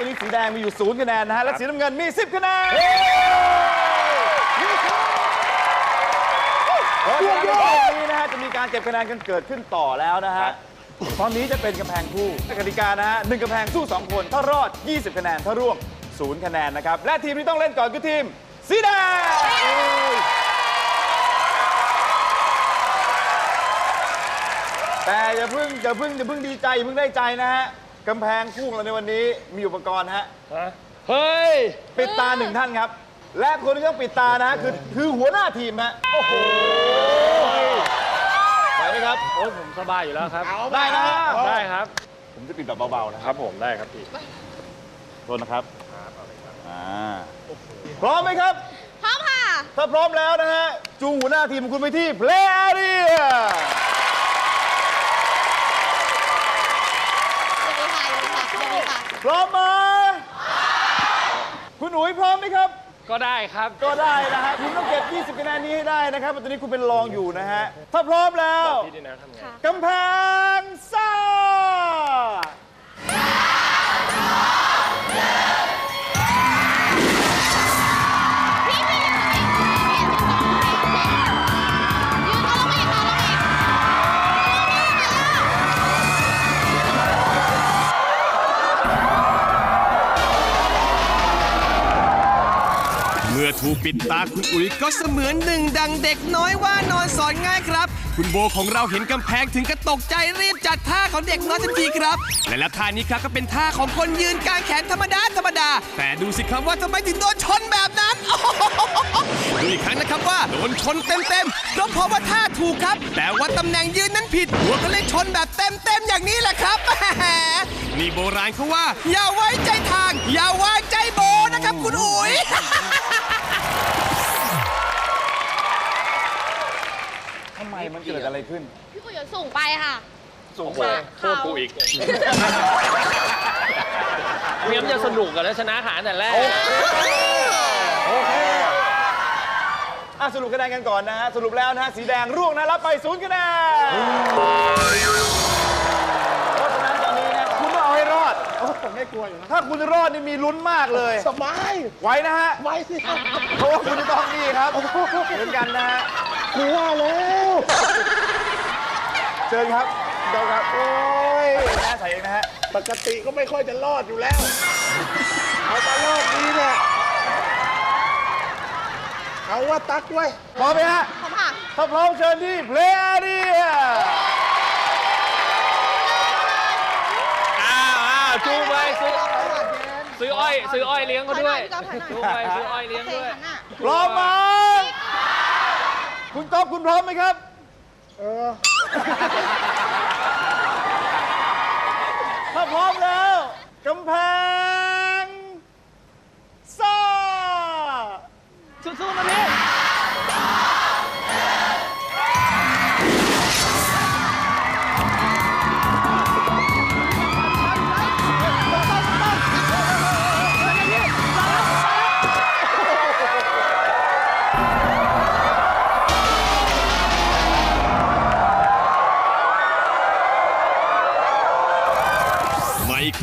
ตอนนี้สีแดงมีอยู่ศูนย์คะแนนนะฮะ และสีน้ำเงินมี 10คะแนนโอ้ยในเกมนี้นะฮะจะมีการเก็บคะแนนกันเกิดขึ้นต่อแล้วนะฮะตอนนี้จะเป็นกำแพงคู่กติกานะฮะหนึ่งกำแพงสู้ 2 คน ถ้ารอด 20 คะแนน ถ้าร่วงศูนย์คะแนนนะครับ และทีมที่ต้องเล่นก่อนคือทีมสีแดงแต่อย่าเพิ่งอย่าเพิ่งอย่าเพิ่งดีใจอย่าเพิ่งได้ใจนะฮะ กำแพงคู่ของเราในวันนี้มีอุปกรณ์ฮะ เฮ้ย ปิดตาหนึ่งท่านครับ และคนที่ต้องปิดตานะคือคือหัวหน้าทีมฮะ โอ้โหไหวไหมครับ โอ้ยผมสบายอยู่แล้วครับ ได้นะได้ครับ ผมจะปิดแบบเบาๆนะคครับรับผมได้ครับพี่ โทษนะครับอ่าพร้อมไหมครับ พร้อมค่ะ ถ้าพร้อมแล้วนะฮะจูงหัวหน้าทีมของคุณไปที่ Play Area สวัสดีค่ะสวัสดีค่ะสวัสดีค่ะ พร้อมไหมคุณอุ๋ยพร้อมไหมครับ ก็ได้ครับ ก็ได้นะฮะคุณต้องเก็บ 20คะแนนนี้ให้ได้นะครับตอนนี้คุณเป็นรองอยู่นะฮะ ถ้าพร้อมแล้วพี่ดีนะทำไงกำแพงูปิดตาคุณอุ๋ยก็เสมือนหนึ่งดังเด็กน้อยว่านอนสอนง่ายครับ คุณโบของเราเห็นกำแพงถึงกระตกใจรีบจัดท่าของเด็กน้อยทันทีครับ และและท่านี้ครับก็เป็นท่าของคนยืนกางแขนธรรมดาธรรมดา แต่ดูสิครับว่าทำไมถึงโดนชนแบบนั้นดูอีกครั้งนะครับว่าโดนชนเต็มๆก็เพราะว่าท่าถูกครับ แต่ว่าตำแหน่งยืนนั้นผิดหัวก็เลยชนแบบเต็มๆอย่างนี้แหละครับแหมนี่โบราณเขาว่า อย่าไว้ใจทาง อย่าไว้ใจโบนะครับคุณอุ๋ย ขึ้น พี่กุยสูงไปค่ะ สูงโอ้ไปโหโทษกูอีกเมียมนจะสนุกกันแล้วชนะขาแต่แรก โอเคอะสรุปคะแนนกันก่อนนะฮะ สรุปแล้วนะฮะ สีแดงร่วงนะ รับไปศูนย์คะแนนเพราะฉะนั้นตอนนี้นะคุณต้องเอาให้รอด ผมไม่กลัวอยู่นะ ถ้าคุณรอดนี่มีลุ้นมากเลย สบายไหวนะฮะ ไว้สิครับเพราะว่าคุณจะต้องนี่ครับเหมือนกันนะฮะ กลัวแล้ว เชิญครับเดี๋ยวครับ โอ้ยหน้าใส่เองนะฮะ ปกติก็ไม่ค่อยจะรอดอยู่แล้ว เอามารอบนี้เนี่ย เอาว่าตักไว้พร้อมไหมฮะ พร้อมค่ะถ้าพร้อมเชิญที่ Play Area อ้าวอ้าวจูงไปซื้อซื้ออ้อยซื้ออ้อยเลี้ยงเขาด้วยถอยหน่อยพี่ก๊อฟถอยหน่อยจูงไปซื้ออ้อยเลี้ยงด้วยโอเคค่ะพร้อมไหมคุณก๊อฟคุณพร้อมไหมครับ เออ ถ้าพร้อมแล้วกำแพงซ่าสู้ๆนะพี่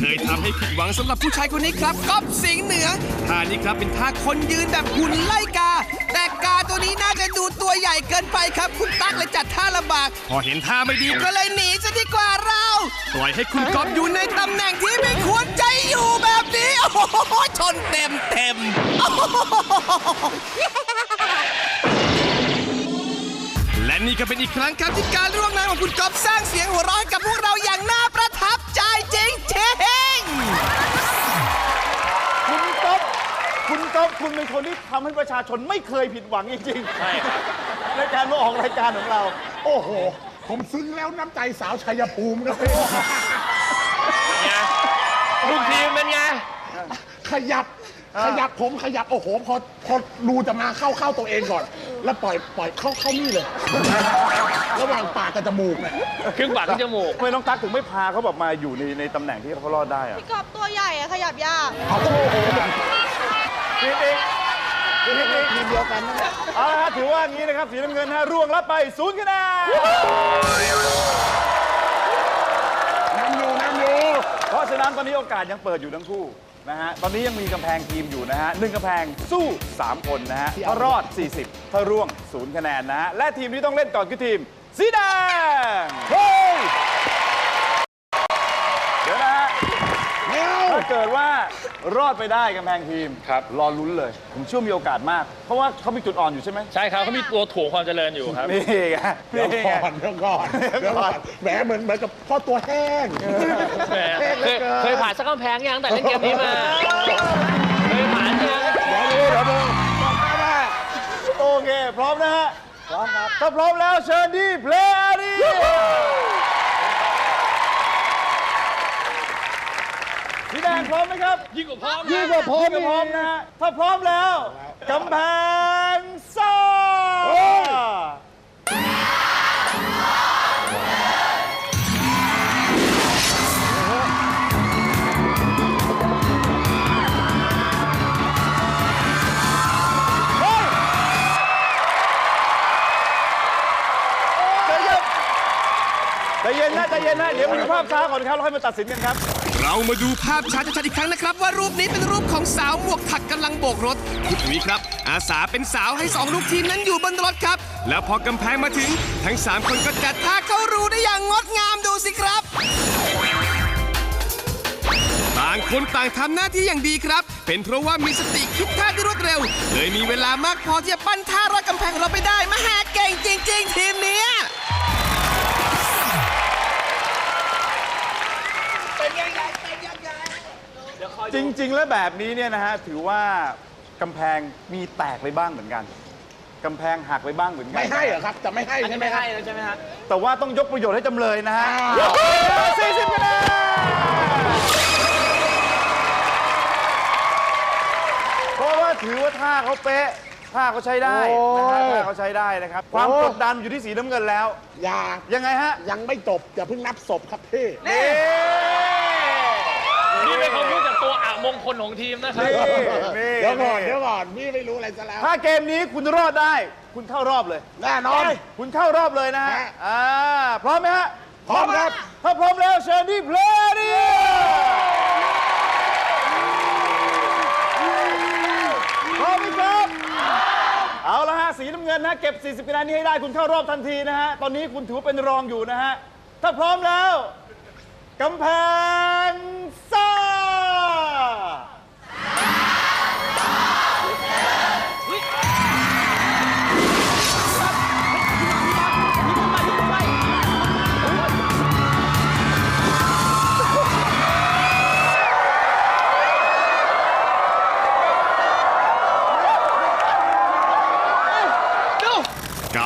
เคยทำให้ผิดหวังสำหรับผู้ชายคนนี้ครับก๊อฟสิงห์เหนือท่านี้ครับเป็นท่าคนยืนแบบหุ่นไล่กา แต่กาตัวนี้น่าจะดูตัวใหญ่เกินไปครับ คุณตั๊กเลยจัดท่าลำบาก พอเห็นท่าไม่ดีก็เลยหนีซะดีกว่าเราปล่อยให้คุณก๊อฟอยู่ในตำแหน่งที่ไม่ควรใจอยู่แบบนี้โอ้โหชนเต็มเต็มโอ้โหและนี่ก็เป็นอีกครั้งครับที่การร่วมงานของคุณก๊อฟสร้างเสียงหัวเราะให้กับพวกเราอย่าง คุณก๊อฟคุณเป็นคนที่ทำให้ประชาชนไม่เคยผิดหวังจริงใช่ๆในการมาออกรายการของเรา โอ้โห ผมซึ้งแล้วน้ำใจสาวชัยภูมิเลยไงลูกทีมเป็นไง ขยับ ขยับผมขยับ โอ้โห พอพอรูจะมาเข้าเข้าตัวเองก่อน แล้วปล่อยปล่อยเข้าเข้านี่เลย ระหว่างปากกับจมูกเนี่ยครึ่งปากครึ่งจมูก ทำไมน้องตั๊กถึงไม่พาเขาแบบมาอยู่ในในตำแหน่งที่เขารอดได้อะ พี่ก๊อฟตัวใหญ่อะขยับยาก เอาโอ้โห ทีมเองทีมเองทีมเดียวกันนะเนี่ยเอาละฮะถือว่าอย่างนี้นะครับสีน้ำเงินฮะร่วงรับไปศูนย์คะแนนน้ำอยู่น้ำอยู่เพราะฉะนั้นตอนนี้โอกาสยังเปิดอยู่ทั้งคู่นะฮะ ตอนนี้ยังมีกำแพงทีมอยู่นะฮะหนึ่งกำแพงสู้ 3 คนนะฮะ ถ้ารอด 40 ถ้าร่วง 0 คะแนนนะฮะ และทีมที่ต้องเล่นก่อนคือทีม สีแดงเฮ้ รอดไปได้กำแพงทีมครับ รอลุ้นเลย ผมเชื่อมีโอกาสมาก เพราะว่าเขามีจุดอ่อนอยู่ใช่ไหมใช่ครับเขามีตัวถ่วงความเจริญอยู่ครับ นี่ไงเดี๋ยวนี่ก่ไงอนเดี๋ยวก่อนเดี๋ยวก่อนแหมเหมือนเหมือนกับพ่อตัวแห้งแหม แห้งเหเคลือยเกินเคยผ่านสักกำแพงยังตั้งแต่เล่นเกมนี้มา เคยผ่านยังเดี๋ยวดูเดี๋ยวดูบอกได้ว่าโอเค พร้อมนะฮะ พร้อมครับ ถ้าพร้อมแล้วเชิญที่เพลย์อารี ดงพร้อมไหมครับ ยิ่งกว่าพร้อมยิ่งกว่าพร้อมพร้อมนะฮะถ้าพร้อมแล้วกำแพงซ่าใจเย็นนะใจเย็นนะเดี๋ยวมาดูภาพช้าก่อนครับแล้วค่อยมาตัดสินกันครับ เรามาดูภาพช้าชัดๆอีกครั้งนะครับ ว่ารูปนี้เป็นรูปของสาวหมวกถักกำลังโบกรถคุณอุ๋ยครับ อาสาเป็นสาวให้สองลูกทีมนั้นอยู่บนรถครับ แล้วพอกำแพงมาถึง ทั้งสามคนก็จัดท่าเข้ารูได้อย่างงดงามดูสิครับต่างคนต่างทำหน้าที่อย่างดีครับ เป็นเพราะว่ามีสติคิดท่าที่รวดเร็ว เลยมีเวลามากพอที่จะปั้นท่ารอดกำแพงของเราไปได้มาหาเก่งจริง ๆ ทีมเนี้ย จริง ๆ แล้วแบบนี้เนี่ยนะฮะถือว่ากำแพงมีแตกไปบ้างเหมือนกันกำแพงหักไปบ้างเหมือนกันไม่ให้เหรอครับ จะไม่ให้ใช่ไหมครับใช่ไหมฮะแต่ว่าต้องยกประโยชน์ให้จำเลยนะฮะอ้าวสี่สิบคะแนนเพราะว่าถือว่าท่าเขาเป๊ะท่าเขาใช้ได้นะฮะท่าเขาใช้ได้นะครับ ความกดดันอยู่ที่สีน้ำเงินแล้ว อย่ายังไงฮะ ยังไม่จบอย่าเพิ่งนับศพครับพี่ นี่นี่เป็นคำพูดจากตัวอ่า มงคลของทีมนะครับนี่นี่เดี๋ยวก่อนเดี๋ยวก่อนพี่ไม่รู้อะไรซะแล้ว ถ้าเกมนี้คุณรอดได้ คุณเข้ารอบเลย แน่นอน คุณเข้ารอบเลยนะฮะ ฮะ อ่า พร้อมไหมฮะ พร้อมครับ ถ้าพร้อมแล้วเชิญที่เพลย์ดิพร้อมไหมครับ เอาละฮะ สีน้ำเงินนะเก็บ 40คะแนนนี้ให้ได้คุณเข้ารอบทันทีนะฮะ ตอนนี้คุณถือว่าเป็นรองอยู่นะฮะ ถ้าพร้อมแล้วกำแพง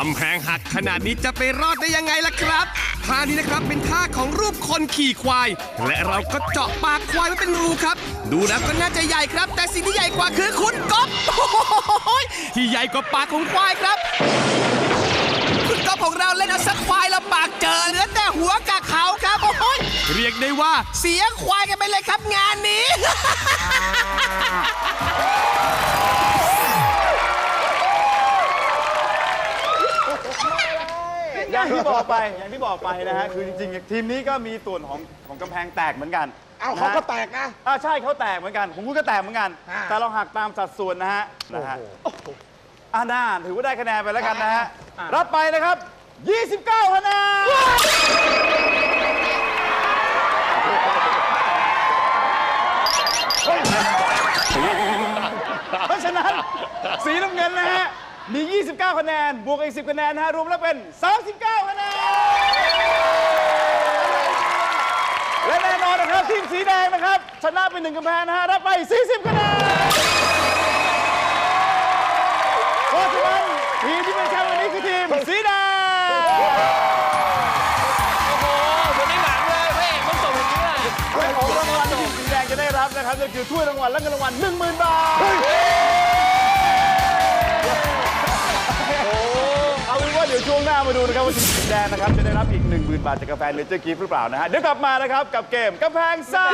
ำแพงหักขนาดนี้จะไปรอดได้ยังไงล่ะครับท่านี้นะครับเป็นท่าของรูปคนขี่ควาย และเราก็เจาะปากควายไว้เป็นรูครับ ดูแล้วก็น่าจะใหญ่ครับ แต่สิ่งที่ใหญ่กว่าคือคุณก๊อฟโอ้โหที่ใหญ่กว่าปากของควายครับ คุณก๊อฟของเราเล่นเอาสักควายลำบากเจอเหลือแต่หัวกับเขาครับโอ้ยเรียกได้ว่าเสียควายกันไปเลยครับงานนี้ อย่างที่บอกไปอย่างที่บอกไปนะฮะคือจริงๆทีมนี้ก็มีส่วนของของกำแพงแตกเหมือนกันเอ้านะเขาฮะก็แตกนะอ่าใช่เขาแตกเหมือนกันของคุณก็แตกเหมือนกันอ่าแต่เราหักตามสัดส่วนนะฮะนะฮะอ่าน่าถือว่าได้คะแนนไปแล้วกันนะฮะรับไปนะครับ 29คะแนนเพราะฉะนั้นสีน้ำเงินนะฮะ มี 29 คะแนน บวกอีก 10 คะแนนนะฮะ รวมแล้วเป็น 39 คะแนน และแน่นอนนะครับ ทีมสีแดงนะครับ ชนะเป็นหนึ่งกำแพงนะฮะ รับไป 40 คะแนนเพราะฉะนั้นทีมที่เป็นแชมป์วันนี้คือทีมสีแดง โอ้โหเหมือนในหนังเลยพระเอกต้องส่งอย่างนี้เลยและของรางวัลที่ทีมสีแดงจะได้รับนะครับก็คือถ้วยรางวัลและเงินรางวัล10,000 บาท ดี๋ยวช่วงหน้ามาดูนะครับว่าทีมสีแดงนะครับจะได้รับอีก 10,000 บาทจากกาแฟเลเจอร์กีฟหรือเปล่านะฮะเดี๋ยวกลับมานะครับกับเกมกำแพงซ่า